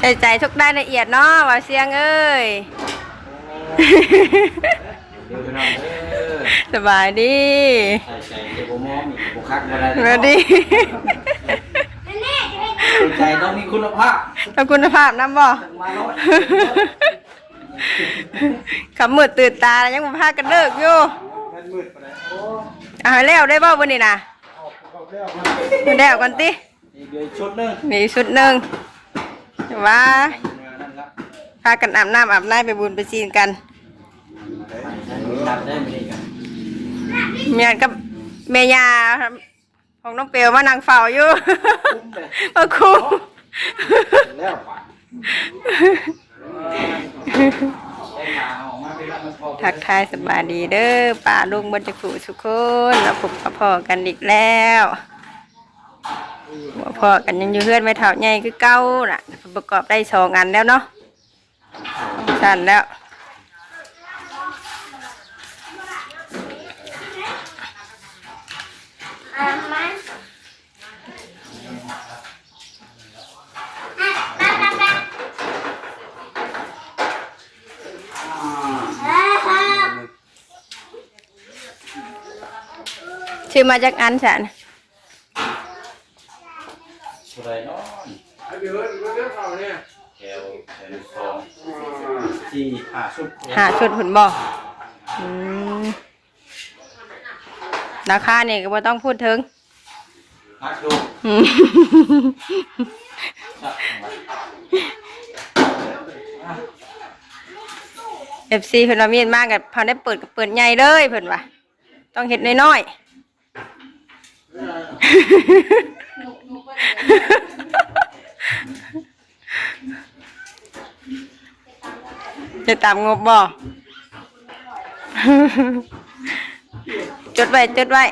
ใส่ใจทุกรายละเอียดเนาะว่าเสียงเอ้ยเดี๋ยวพี่น้องเด้อสบายดีใส่ใจเดี๋ยวผมมองอีกผมคักมาได้สวัสดีใส่ใจต้องมีคุณภาพเอาคุณภาพน้ำบ่มาโลดขับมืดตื่นตายังบ่พากันเลิกอยู่เงินมืดไปเลยโอ้เอาให้แล้วได้บ่วันนี้นะออกแล้วครับมาแล้วกันติอีกเดือนชุดหนึงมีชุดหนึ่ง ว่านั่นละพากันอาบน้ำอาบน้ำไปบุญไปซีนกันตัดได้ไม่ได้กันเมียนกับเมียาของน้องเปียวมานั่งเฝ้าอยู่คุ้มเลยมาคุ้มแล้วป่ะได้ขาออกมาเป็นละมันพอทักทายสบายดีเด้อป่าลุงบนจักรุสุกคนเราพบกับพ่อกันอีกแล้ว หัวพ่อกันยังอยู่เพื่อนไม่เท่าใหญ่คือเก้าน่ะ ประกอบได้สองอันแล้วเนาะสั่นแล้วชื่อมาจากอันฉัน สวยเนาะ เดี๋ยวเดี๋ยวเขาเนี่ย แถวแถวสอง ที่หาชุดหาชุดหุ่นบอกอืมราคานี่ก็บ่ต้องพูดถึงพักดูอืมเอฟซีเพิ่นว่ามีดมากกับพอได้เปิดกับเปิดใหญ่เลยเพิ่นว่าต้องเห็ดน้อยๆ จะตามงบบ่ จดไว้จดไว้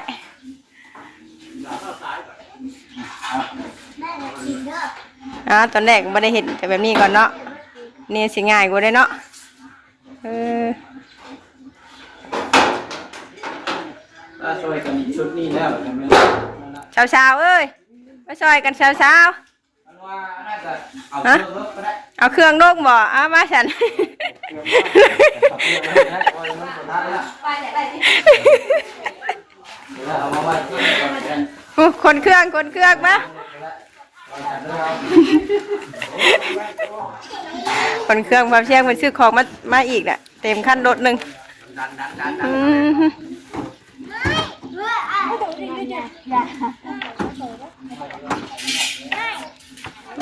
อ่าตอนแรกไม่ได้เห็นแต่แบบนี้ก่อนเนาะนี่สิง่ายกว่าได้เนาะเออถ้าช่วยกันอีกชุดนี้แล้วจะไม่เช้าเช้าๆเอ้ยมาซอยกันเช้าเช้า มันว่าน่าจะเอาเครื่องรถก็ได้ๆเอาเครื่องโลกบ่เอามาฉันเอามาไว้ที่ก่อนกันอู้คนเครื่องคนเครื่องมาคนเครื่องความเชี่ยงมันซื้อของมามาอีกน่ะเต็มขั้นรถหนึ่ง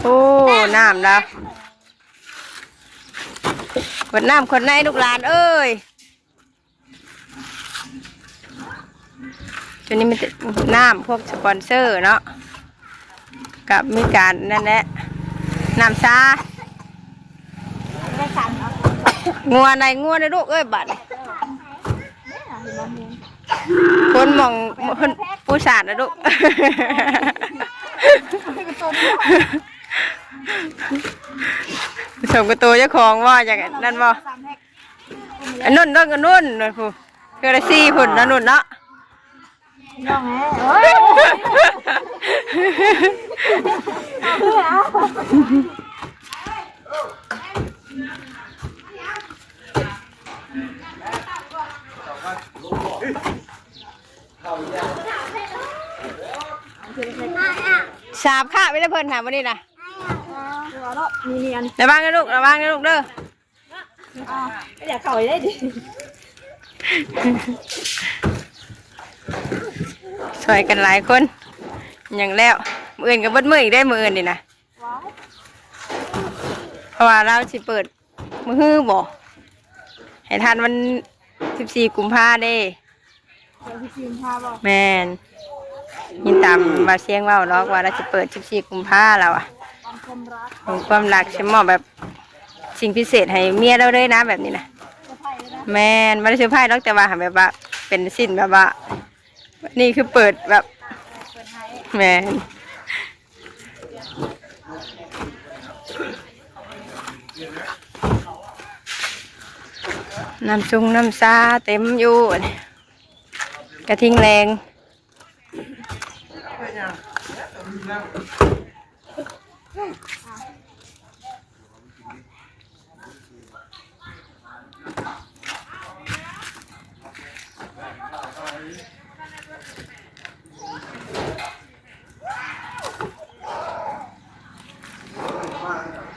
โอ้น้ำแล้วขวดน้ำขวดในลูกหลานเอ้ยตัวนี้มันจะน้ำพวกสปอนเซอร์เนาะกับมีการนั่นแหละน้ำชางัวในงัวในลูกเอ้ยบัดนี้คนมองคนผู้สาดนะลูก สมกับตัวเจ้าของว่าอย่างนั้นบ่อันนุ่นต้องกันนุ่นนะผู้คือละสี่หุ่นนะนุ่นเนาะสาบค่ะไม่ได้เพิ่นถามวันนี้นะ ระวังนะลูกระวังนะลูกเด้อไม่อยากเข้าได้ดิช่วยกันหลายคนอย่างแล้วมืออื่นกับเบิดมืออีกได้มืออื่นนี่นะเพราะว่าเราสิเปิดมือฮือบ่ให้ทันวันสิบสี่กุมภาเด้เดี๋ยวพี่จีนพาบอกแมนยินตามมาเสียงว่าเนาะว่าเราจะเปิดสิบสี่กุมภาแล้วอะ ความความรักของความรักใช่มอบแบบสิ่งพิเศษให้เมียเราเลยนะแบบนี้นะจะไพ่เลยนะแมนไม่ได้เซอร์ไพรส์หรอกแต่ว่าหาแบบว่าเป็นสิ้นแบบว่า นี่คือเปิดแบบเปิดให้แมนน้ำซุงน้ำซาเต็มอยู่กระทิงแรง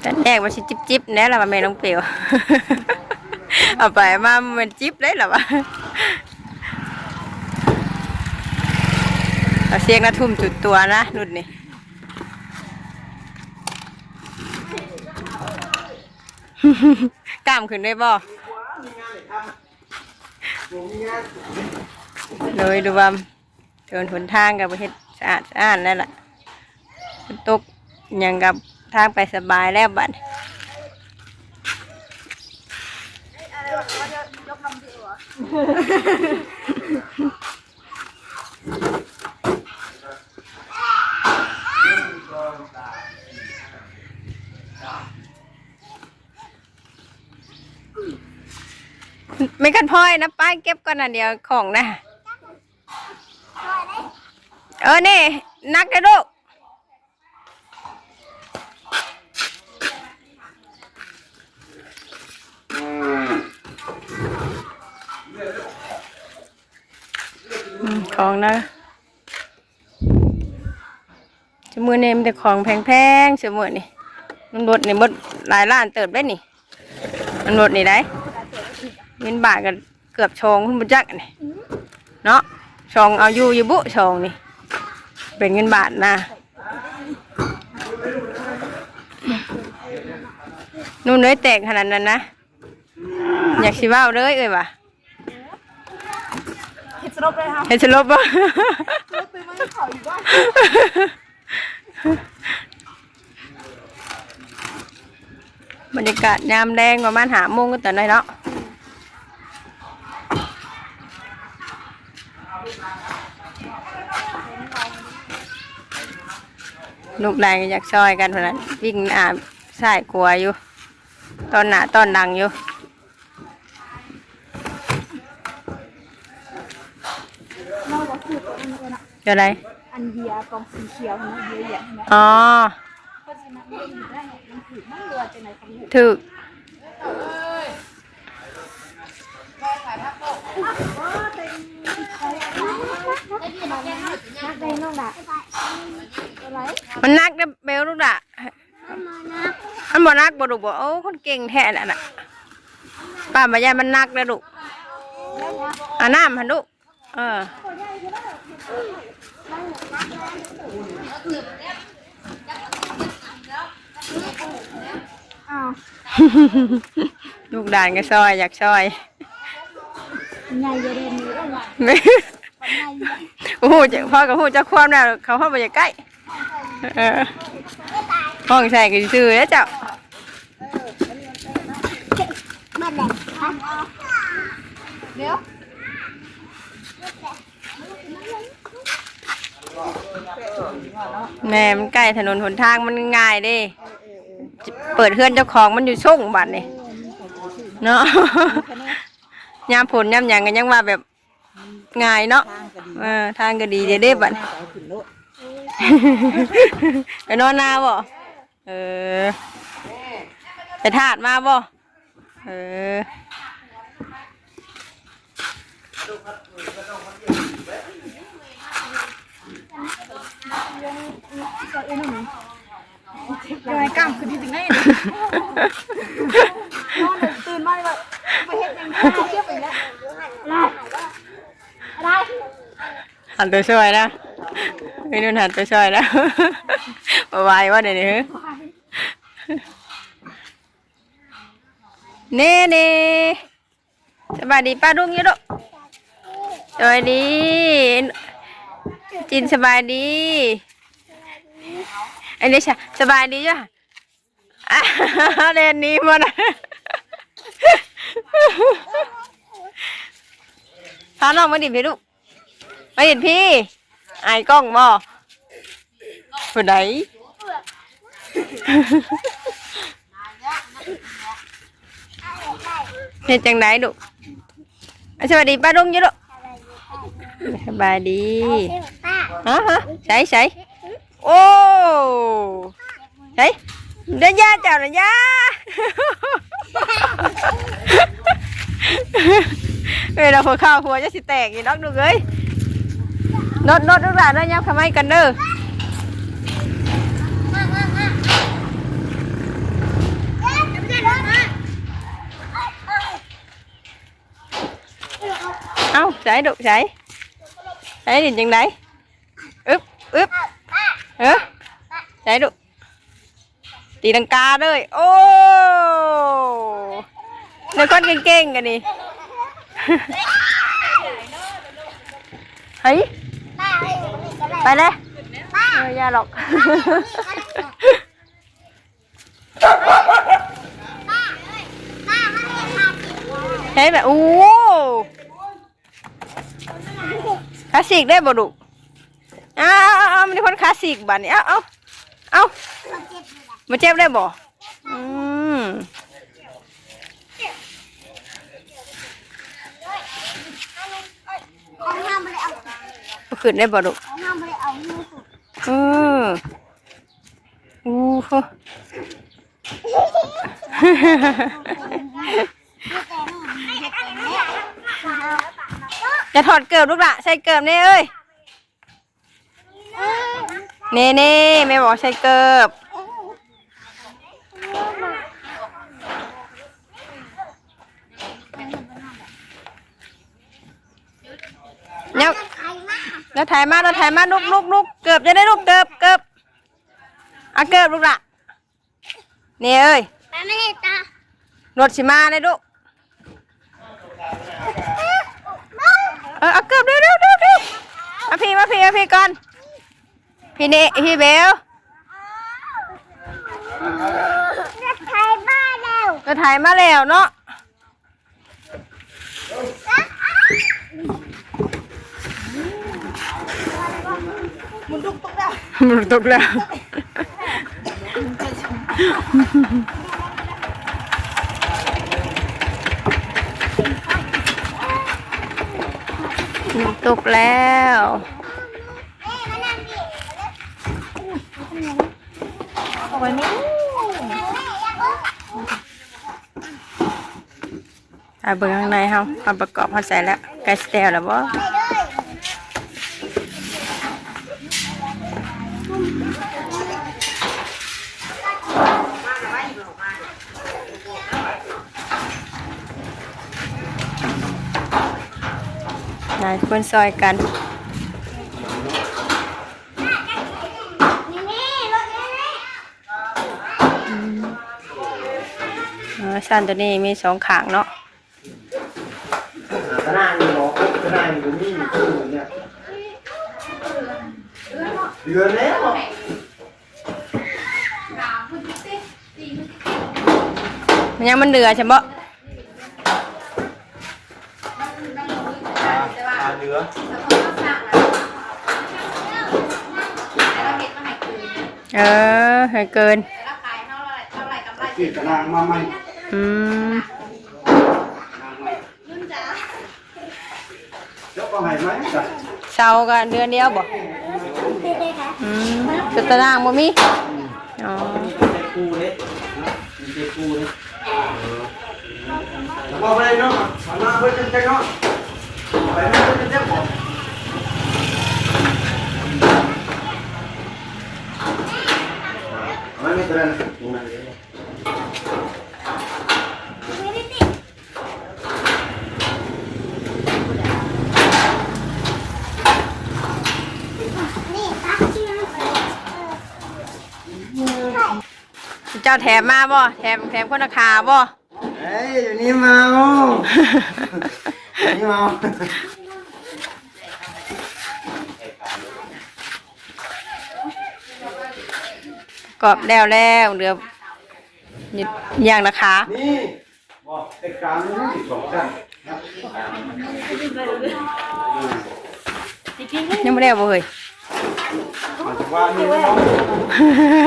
ตอนแรกมันชิจิบจิบแน่ละว่าแม่น้องเปียวเอาไปมามันจิบได้หรอวะเราเสียงนะทุ่มจุดตัวนะนุ่นนี่กล้ามขึ้นได้บ่ เลยดูว่าเดินหนทางกับประเทศสะอาดสะอาดนั่นแหละฝนตกหยังกับทางไปสบายแล้วบัดไม่กันพ่อยนะป้ายเก็บก่อนนะเดียวของนะ เออนี่นักเด้ลูกของนะสมือเนี่มันแต่ของแพงๆสมือนี่มันบดนี่บดหลายล้านเติบได้นี่มันบดนี่ได้เงินบาทกันเกือบชองคุณบุญจักนี่เนาะชองเอาอยู่อยู่บุชองนี่ เป็นเงินบาทนะนู่นเลยแตกขนาดนั้นนะ อยากสิเว้าเลยเอ้ยว่ะเห็ดสลบเลยค่ะเห็นสลบบ่ตื่นมาขออยู่บ้านบรรยากาศยามแดงประมาณหาโมงก็ตอนนั้นเนาะ ลูกแรงอยากซอยกันเพราะนั้นวิ่งอาบสายกลัวอยู่ ตอนหนาตอนดังอยู่เราก็คือตัวอันนี้นะเดี๋ยวอะไรอันเดียกองสีเขียวนะเดียใหญ่นะอ๋อเพราะฉะนั้นมันอยู่ได้มันถือมันเรือจะไหนของอยู่ถูก นักได้น้องด่ะอะไรมันนักนะเบลลูกด่ะมันบ่นักบ่ลูกบ่โอ้คนเก่งแท้แหละน่ะป้ามาย่ามันนักแล้วลูกอ่าน้ำหันลูกเอออ้าวลูกด่านก็ซอยอยากซอยใหญ่เยอะเด่นนี้ โอ้โหจพ่อกับพูดจะความแล้วเขาเข้าไปใกล้เออห้องใส่กันซื้อแล้วเจ้าเดี๋ยวแม่มันใกล้ถนนหนทางมันง่ายด้เปิดเฮือนเจ้าของมันอยู่ช่งบัดนี่เนาะยามผลยามหยังกันยังว่าแบบ ง่ายเนาะเออทางก็ดีเด้เด้บัดไปนอนนาบ่เออไปทาดมาบ่เออยังไงกล้ามคือดีจริงไงนอนตื่นมาเลยแบบไปเห็ดยังไงเที่ยวไปแล้วอะไรอะไร หันตัวช่วยนะไม่นุ่นหันตัวช่วยแล้วมาไหวว่าเดี๋ยวนี้เน่เน่สบายดีป้าดุ้งยี่ลูกสบายดี จินสบายดี อันนี้ชสบายดีจ้ะเรียนนี้มันพาน้องมาดิพี่ลูก มาเห็นพี่อายกล้องบ่ผู้ใดเฮ็ดจังไดลูกอะสวัสดีป้าดุงอยู่ลูกสบายดีฮะฮะใส่ใส่โอ้ใส่เดินยาเจ้าหน่อยยาเวลาหัวข้าวหัวจะสิแตกอีดอกดูเอ้ย นดนดลูกหลานได้ยับขมายกันเด้อเอาใส่ดุใส่ใส่ดินจังไดอึ๊บอึ๊บเออใส่ดุตีลังกาเลยโอ้เดี๋ยวคนเก่งๆกันนี่เฮ้ย ได้ไปเลยป้าเอออย่าหรอกป้าเอ้ยป้ามาเรียนมาสิใช่แบบโอ้คลาสสิกได้บ่ดุอ้าวอ้าวอ้าวมันคนคลาสสิกบัดนี้เอ้าเอ้าเอ้ามันเจ็บเลยล่ะมาเจ็บได้บ่อืมของห้ามไม่ได้เอาบ่ ขึ้นได้บ่ลูกห้ามไม่เอามือสุดเอออู้หูจะถอดเกิบลูกละใส่เกิบนี่เอ้ยเน่เน่แม่บอกใส่เกิบเนี่ย ใครมา เราถ่ายมาเราถ่ายมาลุกลุกลุกเกือบจะได้ลุกเกือบเกือบเอาเกือบลูกละนี่เอ้ยไปไม่ให้ตารถสิมาเลยลูกเออเอาเกือบเร็วเร็วเร็วเร็วมาพี่มาพี่มาพี่ก่อนพี่เนพี่เบลใครมาแล้วเราถ่ายมาแล้วเนาะ มันตกแล้วมันตกแล้วมันตกแล้วเอ๊ะมานั่งดิเอาไว้นี่อะเบิ่งข้างในเฮาเอาประกอบเฮาใส่แล้วไก่สเตลแล้วบ่ ไปเลยนายคนซอยกันนี่นี่รถนี่นี่เออสั้นตัวนี้มีสองขางเนาะกระด้างนี่บอกกระด้างนี่ผมมีอยู่ตู้เนี่ยเดือนแล้วมันยังมันเดือใช่บ่ปลาเนื้อเออให้เกินที่กระด้างมาใหม่อืมเจ้าก็ให้ไหมจ้ะเสากันเดือนเดียวบ่อืมจุดตารางบ่มีอ๋อเจ็บกูเลยมีเจ็บกูเลยแล้วก็ไปเนาะหันหน้าไปจังจังเนาะไปเนาะ เลยนี่ตักที่มันเจ้าแถมมาบ่ แถมแถมคนราคาบ่ เฮ้ยเดี๋ยวนี้เมาเดี๋ยว นี้เมากรอบแล้วแล้วเหลือนิดอย่างราคานี่บอกไอ้กลางนี่สิบสองชั้นยังไม่ได้บ่เฮ้ยหมายถึงว่านี่เนาะ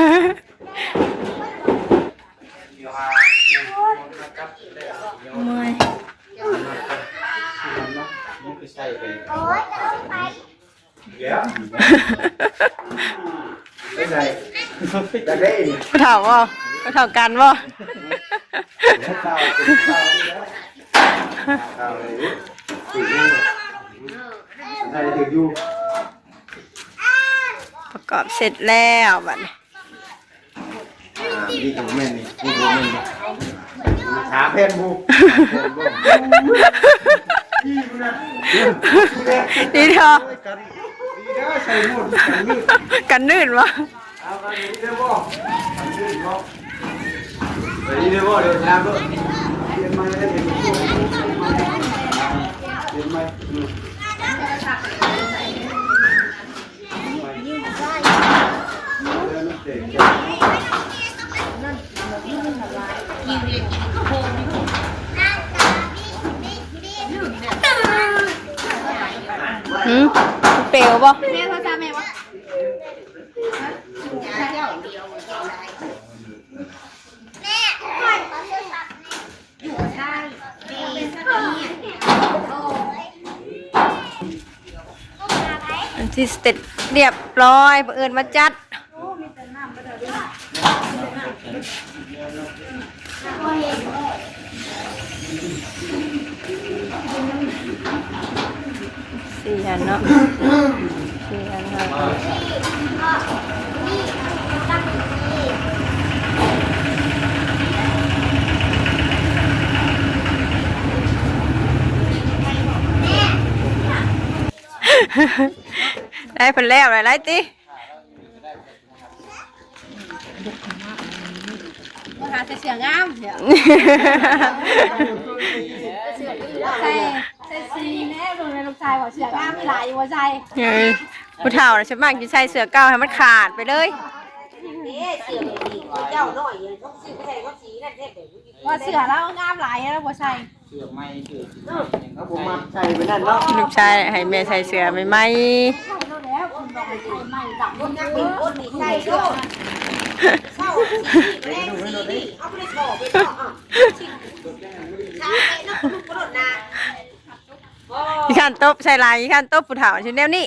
เมื่อยนี่คือใช่ไปโอ๊ยจะเอาไปเดี๋ยวไม่ใช่จะได้เนี่ยไปเท่าบ่ไปเท่ากันบ่เดี๋ยวเต่าเป็นเต่านี่แล้วเต่าเลยถืออยู่ได้ถืออยู่ประกอบเสร็จแล้วบัดนี้อ่าดีกับแม่นี่ดีกับแม่นี่ขาเพนบูดีเถอะกั นดีเด้อใส่หมดกันนี่กันนื่นวะเอากันนี่ได้บ่กันนี่บ่ไปนี่ได้บ่เดี๋ยวน้ำด้วยเรียนมาได้เห็นเรียนมาอืมเดินมาเตะหืมเปลวบ่แม่โทรศัพท์แม่วะอันที่สเต็ปเรียบร้อยบังเอิญมาจัด สี่ อันเนาะสี่อันเนาะได้ผลแล้วหลายๆติหาแต่เสียงามเดี๋ยวใส่ ใส่สีแน่ตรงในลูกชายบอกเสียงามไม่หลายอยู่ว่าใจเฮ้ยผู้เฒ่าน่ะฉันมากจะใส่เสื้อเก่าให้มันขาดไปเลยว่าเสือแล้วงามหลายแล้วว่าใจเอาผมมาใส่ไปนั่นเนาะลูกชายให้แม่ใส่เสื้อใหม่ใช่แล้วคุณบอกให้ใส่ใหม่ดับคนนักบินคนนี่ใส่ด้วยๆอี ขันตบใส่ลายอีขันตบผู้เฒ่าชุดแนวนี้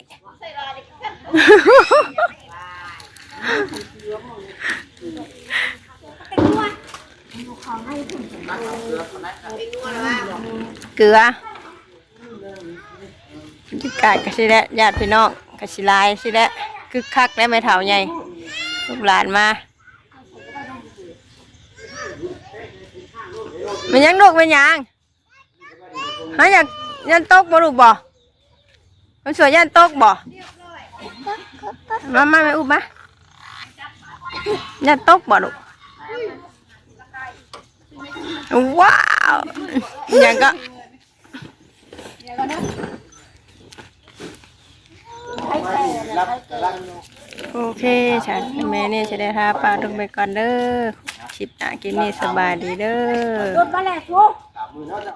เกลือบรรยากาศก็สิและญาติพี่น้องก็สิลายสิและคึกคักและไม่เฒ่าใหญ่ลูกหลานมามันยังลูกมันยังฮะอยาก ยันตกบ่ลูกบ่มันสวยยันตกบ่มามาไม่อุ้มมายันตกบ่ลูกว้าวอยังก็รับรับโอเคฉันแม่นี่จะได้ทาปลาลงไปก่อนเด้อชิปหนากินนี่สบายดีเด้อ